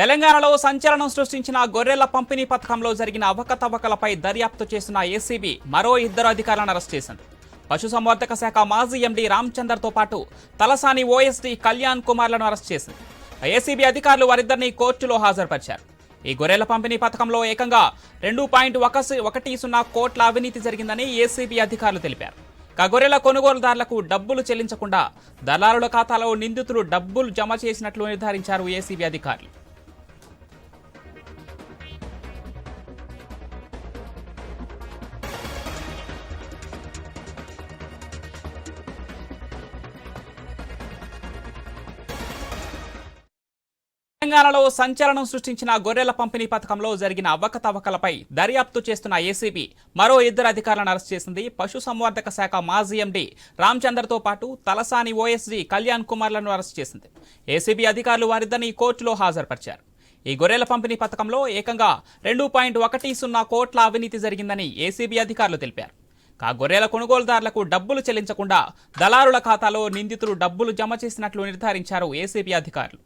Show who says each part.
Speaker 1: తెలంగాణలో సంచలనం సృష్టించిన గొర్రెల పంపిణీ పథకంలో జరిగిన అవకతవకలపై దర్యాప్తు చేసిన ఏసీబీ మరో ఇద్దరు అధికారులను అరెస్ట్ చేసింది. పశుసంవర్ధక శాఖ మాజీ ఎండీ రామచందర్తో పాటు తలసాని ఓఎస్డీ కళ్యాణ్ కుమార్లను అరెస్ట్ చేసింది. ఏసీబీ అధికారులు వారిద్దరిని కోర్టులో హాజరుపరిచారు. ఈ గొర్రెల పంపిణీ పథకంలో ఏకంగా రెండు పాయింట్ ఒకటి సున్నా కోట్ల అవినీతి జరిగిందని ఏసీబీ అధికారులు తెలిపారు. గొర్రెల కొనుగోలుదారులకు డబ్బులు చెల్లించకుండా దళారుల ఖాతాలో నిందితులు డబ్బులు జమ చేసినట్లు నిర్ధారించారు ఏసీబీ అధికారులు. తెలంగాణలో సంచలనం సృష్టించిన గొర్రెల పంపిణీ పథకంలో జరిగిన అవకతవకలపై దర్యాప్తు చేస్తున్న ఏసీబీ మరో ఇద్దరు అధికారులను అరెస్ట్ చేసింది. పశుసంవర్ధక శాఖ మాజీ ఎండీ రామచందర్తో పాటు తలసాని ఓఎస్జీ కళ్యాణ్ కుమార్లను అరెస్ట్ చేసింది. ఏసీబీ అధికారులు వారిద్దరిని కోర్టులో హాజరుపరిచారు. ఈ గొర్రెల పంపిణీ పథకంలో ఏకంగా రెండు పాయింట్ ఒకటి సున్నా కోట్ల అవినీతి జరిగిందని ఏసీబీ అధికారులు తెలిపారు. కా గొర్రెల కొనుగోలుదారులకు డబ్బులు చెల్లించకుండా దళారుల ఖాతాలో నిందితులు డబ్బులు జమ చేసినట్లు నిర్ధారించారు ఏసీబీ అధికారులు.